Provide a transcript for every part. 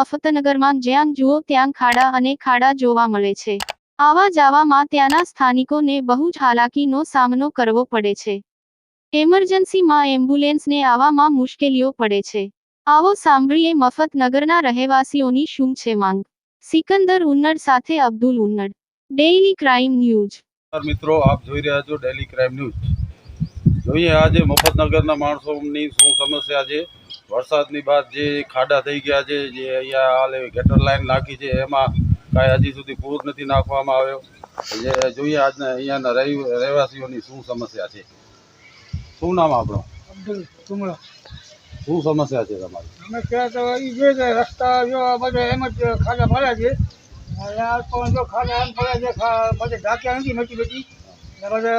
મફતનગરમાં જ્યાં જુઓ ત્યાં ખાડા અને ખાડા જોવા મળે છે. આવા જવામાં ત્યાંના સ્થાનિકોને બહુ જ હાલાકીનો સામનો કરવો પડે છે. એમરજન્સીમાં એમ્બ્યુલન્સને આવવામાં મુશ્કેલીઓ પડે છે. આવો સાંભળીએ મફતનગરના રહેવાસીઓની શું છે માંગ. સિકંદર ઉન્નડ સાથે Abdul Unnad. Daily crime news. મિત્રો, આપ જોઈ રહ્યા છો ડેલી ક્રાઇમ ન્યૂઝ. જોઈએ આજે મફતનગરના માણસોની શું સમસ્યા છે. વરસાદની બાદ જે ખાડા થઈ ગયા છે જે અહીંયા હાલ ગટર લાઈન નાખી છે એમાં કાંઈ હજી સુધી પૂર નથી નાખવામાં આવ્યો. જે જોઈએ આજના અહીંયાના રહી- રહેવાસીઓની શું સમસ્યા છે. શું નામ આપણો અબ્દુલ શું સમસ્યા છે તમારી? સમસ્યા તો એ છે રસ્તા જો આ બધા એમ જ ખાડા ભર્યા છે. યાર પણ જો ખાડા એમ ભર્યા છે બધે ઢાંક્યા નથી મચી બચી બધે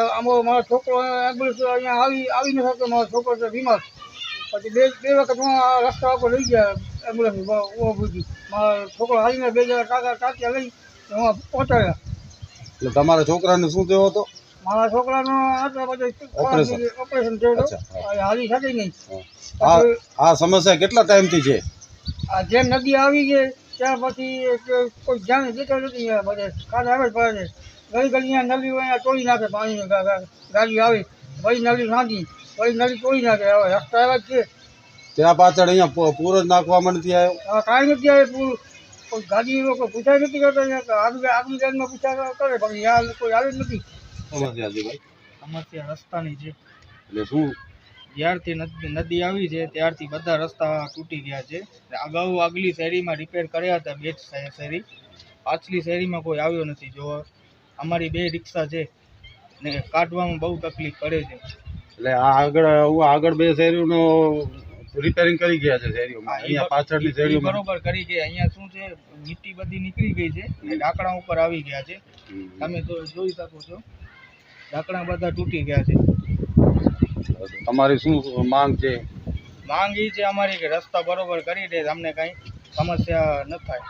મારો છોકરો એમ્બ્યુલન્સ અહીંયા આવી આવી ન શકતો મારો છોકરો છે બીમાર. પછી બે બે વખત હું આ રસ્તા ઉપર લઈ ગયા એમ્બ્યુલન્સ ઓ બુજી મારા છોકરો હાલીને બે જણા કાકા કાકિયા લઈ હું પહોંચાડ્યા. એટલે તમારા છોકરાને શું થયો હતો? મારા છોકરાનો આટલા ઓપરેશન. થયું અચ્છા, હાલી શકે નહીં. આ સમસ્યા કેટલા ટાઈમથી છે? આ જેમ નદી આવી ગઈ ત્યાર પછી કોઈ ધ્યાન દેતો નથી બધે. ખાડા આવે જ પડે છે ગલી ગલી નળી હોય અહીંયા તોડી નાખે પાણીની ગા- ગાડી આવે. પછી નળી નાખી વળી નદી તોડી નાખે હવે રસ્તા એવા જ છે. ત્યાં પાછળ અહીંયા પૂરો જ નાખવા નથી આવ્યો. હવે કાંઈ નથી આવે પૂરું. કોઈ ગાડી લોકો પૂછાય નથી કરતા અહીંયા કે આગળ આગળ ગાડીમાં પૂછા કરે પણ અહીંયા કોઈ આવે જ નથી. સમસ્યા રસ્તાની છે. એટલે શું? જ્યારથી નદી નદી આવી છે ત્યારથી બધા રસ્તા તૂટી ગયા છે. અગાઉ આગલી શેરીમાં રિપેર કર્યા હતા બે જ શેરી. પાછલી શેરીમાં કોઈ આવ્યો નથી જો અમારી બે રિક્ષા છે ને કાઢવામાં બહુ તકલીફ પડે છે. એટલે આ આગળ હું આગળ બે શેરીઓનો રિપેરિંગ કરી ગયા છે શેરીઓમાં. અહીંયા પાછળની શેરીઓ બરોબર કરી છે. અહીંયા શું છે મિટ્ટી બધી નીકળી ગઈ છે ઢાંકણા ઉપર આવી ગયા છે. તમે તો જોઈ શકો છો. ડાકડા બધા તૂટી ગયા છે. તમારી શું માંગ છે? માંગ એ છે અમારી કે રસ્તા બરોબર કરી દે અમને કાંઈ સમસ્યા ન થાય.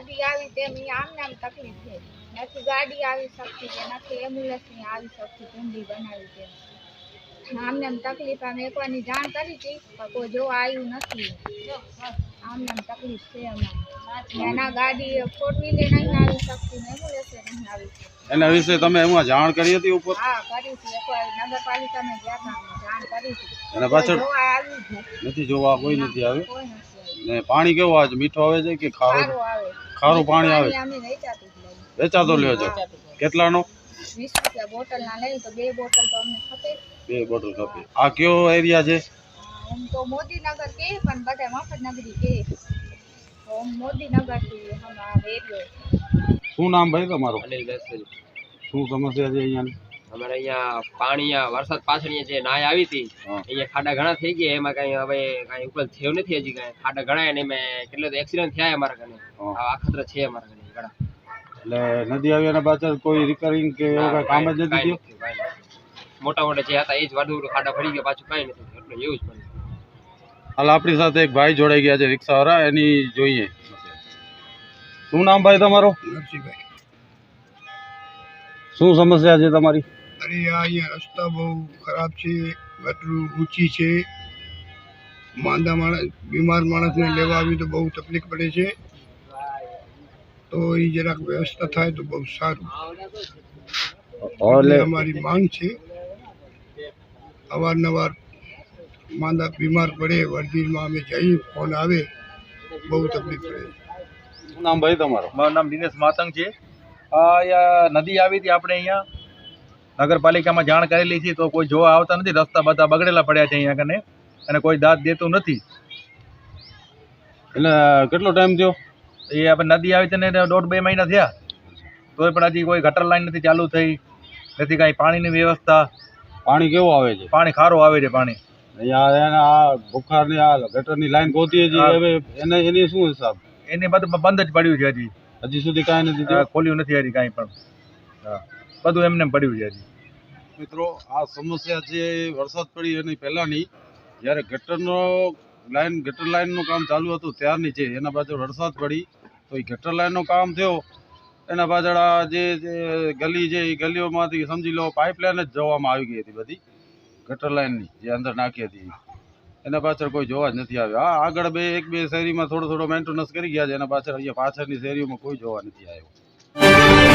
નદી આવી તેમ આમ તકલીફ છે. નથી ગાડી આવી શકતી કે નથી એમ્બ્યુલન્સની આવી શકતી ઝુંડી બનાવી છે આમને આમ તકલીફ આમ એકવારની જાણ કરી હતી પણ કોઈ જોવા આવ્યું નથી. આમને આમ તકલીફ છે અમારે. એના ગાડી ફોર વ્હીલર નહીં આવી શકતી ને એમ્બ્યુલન્સ નહીં આવી શકતી. એના વિશે તમે એમાં જાણ કરી હતી ઉપર? હા કરી હતી. એકવાર નગરપાલિકાને ગયા હતા જાણ કરી હતી. અને પાછળ જોવા આવ્યું નથી. નથી જોવા કોઈ નથી આવ્યું? ને પાણી કેવું આવે છે મીઠું આવે છે કે ખારું ખારું પાણી આવે? અમે વેચાતો લ્યો છો. કેટલાનો? વીસ રૂપિયા બોટલના લઈ તો બે બોટલ તો અમને ખપે. બે બોટલ ખપે. આ કયો એરિયા છે? આમ તો મોદીનગર કે પણ બધા મફતનગરી કે. શું નામ ભાઈ તમારું? અનિલ દસરી શું સમસ્યા છે અમારે અહીંયા પાણી વરસાદ પાછળ જે નાય આવી હતી અહીંયા ખાડા ઘણા થઈ ગયા એમાં કઈ હવે કઈ ઉપર થયો નથી હજી કઈ. ખાડા ઘણા એને મેં કેટલો તો એક્સિડન્ટ થયા અમારા કને આ અખતર છે અમારા કને ઘણા. એટલે નદી આવી એના પાછળ કોઈ રિપેરિંગ કે એવું કઈ કામ જ નથી થયું. મોટા મોટા જે હતા એ જ વાડુ ખાડા ફરી ગયા પાછું કાંઈ નથી એટલે એવું જ બન્યું. હાલ આપણી સાથે એક ભાઈ જોડાઈ ગયા છે રિક્ષાવાળા એની જોઈએ. શું નામ ભાઈ તમારો? નરસિંહભાઈ. શું સમસ્યા છે તમારી? અરે આ અહીંયા રસ્તા બહુ ખરાબ છે ગટરું ઊંચી છે. માંદા માણસ બીમાર માણસને લેવા આવી તો બહુ તકલીફ પડે છે. તો એ જરાક વ્યવસ્થા થાય તો બહુ સારું. એટલે અમારી માંગ છે અવારનવાર માંદા બીમાર પડે વર્ધીમાં અમે જઈએ ફોન આવે બહુ તકલીફ પડે. નામ ભાઈ તમારું? મારું નામ દિનેશ માતંગ છે. આ અહીંયા નદી આવી હતી આપણે અહીંયા. નગરપાલિકામાં જાણ કરેલી છે તો કોઈ જોવા આવતા નથી. રસ્તા બધા બગડેલા પડ્યા છે અહીંયા કને. અને કોઈ દાદ દેતું નથી. એટલે કેટલો ટાઈમ થયો? એ આપણે નદી આવી છે ને દોઢ બે મહિના થયા. તોય પણ હજી કોઈ ગટર લાઈન નથી ચાલુ થઈ. નથી કાંઈ પાણીની વ્યવસ્થા. પાણી કેવું આવે છે? પાણી ખારું આવે છે પાણી. આ બુખારની આ ગટરની લાઈન ગોતીએ છીએ હવે એને એની શું હિસાબ? એની બધું બંધ જ પડ્યું છે હજી. હજી સુધી કાંઈ નથી ખોલ્યું નથી હજી કાંઈ પણ. બધું એમને પડ્યું છે હજી. મિત્રો આ સમસ્યા છે વરસાદ પડી એની પહેલાંની જ્યારે ગટરનો લાઈન ગટર લાઈનનું કામ ચાલુ હતું ત્યારની છે એના પાછળ વરસાદ પડી તો એ ગટર લાઇનનું કામ થયો. એના પાછળ આ જે ગલી છે એ ગલીઓમાંથી સમજી લો પાઇપલાઇન જ જોવામાં આવી ગઈ હતી બધી. ગટર લાઇનની જે અંદર નાખી હતી એના પાછળ કોઈ જોવા જ નથી આવ્યો. હા, આગળ બે, એક, બે શેરીમાં થોડો થોડો મેન્ટેનન્સ કરી ગયા છે. એના પાછળ અહીંયા પાછળની શેરીઓમાં કોઈ જોવા નથી આવ્યો.